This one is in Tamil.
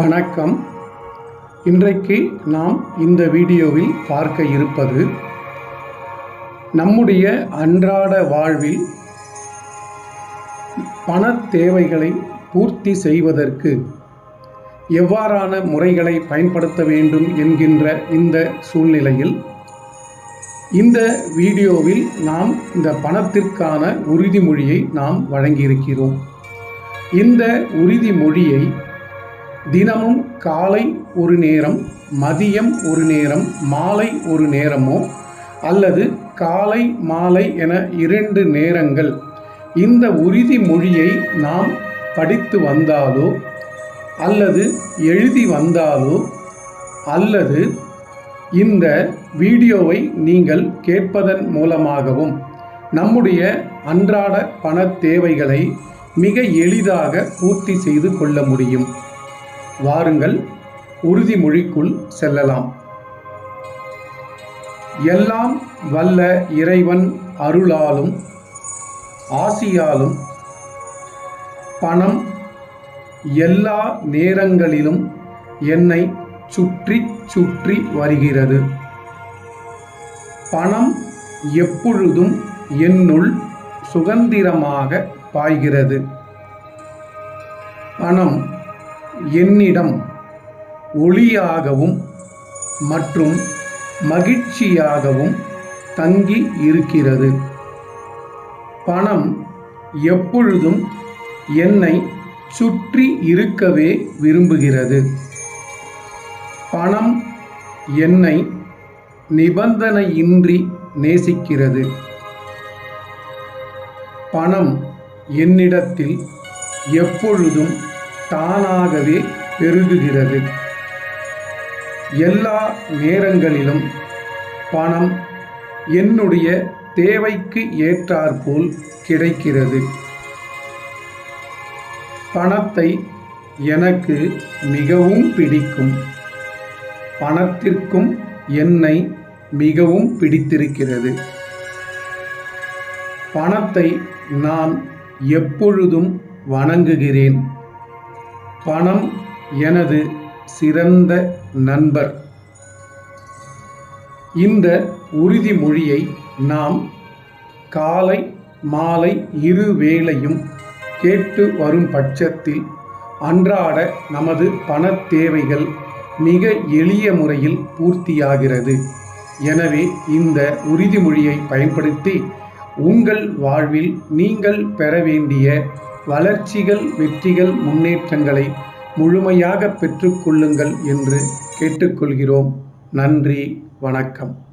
வணக்கம். இன்றைக்கு நாம் இந்த வீடியோவில் பார்க்க இருப்பது நம்முடைய அன்றாட வாழ்வில் பண தேவைகளை பூர்த்தி செய்வதற்கு எவ்வாறான முறைகளை பயன்படுத்த வேண்டும் என்கின்ற இந்த சூழ்நிலையில் இந்த வீடியோவில் நாம் இந்த பணத்திற்கான உறுதிமொழியை நாம் வழங்கியிருக்கிறோம். இந்த உறுதிமொழியை தினமும் காலை ஒரு நேரம் மதியம் ஒரு நேரம் மாலை ஒரு நேரமோ அல்லது காலை மாலை என இரண்டு நேரங்கள். இந்த உறுதிமொழியை நாம் படித்து வந்தாலோ அல்லது எழுதி வந்தாலோ அல்லது இந்த வீடியோவை நீங்கள் கேட்பதன் மூலமாகவும் நம்முடைய அன்றாட பண தேவைகளை மிக எளிதாக பூர்த்தி செய்து கொள்ள முடியும். வாருங்கள் உறுதிமொழிக்குள் செல்லலாம். எல்லாம் வல்ல இறைவன் அருளாலும் ஆசியாலும் பணம் எல்லா நேரங்களிலும் என்னை சுற்றி சுற்றி வருகிறது. பணம் எப்பொழுதும் என்னுள் சுதந்திரமாக பாய்கிறது. பணம் என்னிடம் ஒளியாகவும் மற்றும் மகிழ்ச்சியாகவும் தங்கி இருக்கிறது. பணம் எப்பொழுதும் என்னை சுற்றி இருக்கவே விரும்புகிறது. பணம் என்னை நிபந்தனையின்றி நேசிக்கிறது. பணம் என்னிடத்தில் எப்பொழுதும் தானாகவே பெருகுகிறது. எல்லா நேரங்களிலும் பணம் என்னுடைய தேவைக்கு ஏற்றாற்போல் கிடைக்கிறது. பணத்தை எனக்கு மிகவும் பிடிக்கும். பணத்திற்கும் என்னை மிகவும் பிடித்திருக்கிறது. பணத்தை நான் எப்பொழுதும் வணங்குகிறேன். பணம் எனது சிறந்த நண்பர். இந்த உறுதிமொழியை நாம் காலை மாலை இரு வேளையும் கேட்டு வரும் பட்சத்தில் அன்றாட நமது பண தேவைகள் மிக எளிய முறையில் பூர்த்தியாகிறது. எனவே இந்த உறுதிமொழியை பயன்படுத்தி உங்கள் வாழ்வில் நீங்கள் பெற வேண்டிய வளர்ச்சிகள் வெற்றிகள் முன்னேற்றங்களை முழுமையாக பெற்றுக்கொள்ளுங்கள் என்று கேட்டுக்கொள்கிறோம். நன்றி வணக்கம்.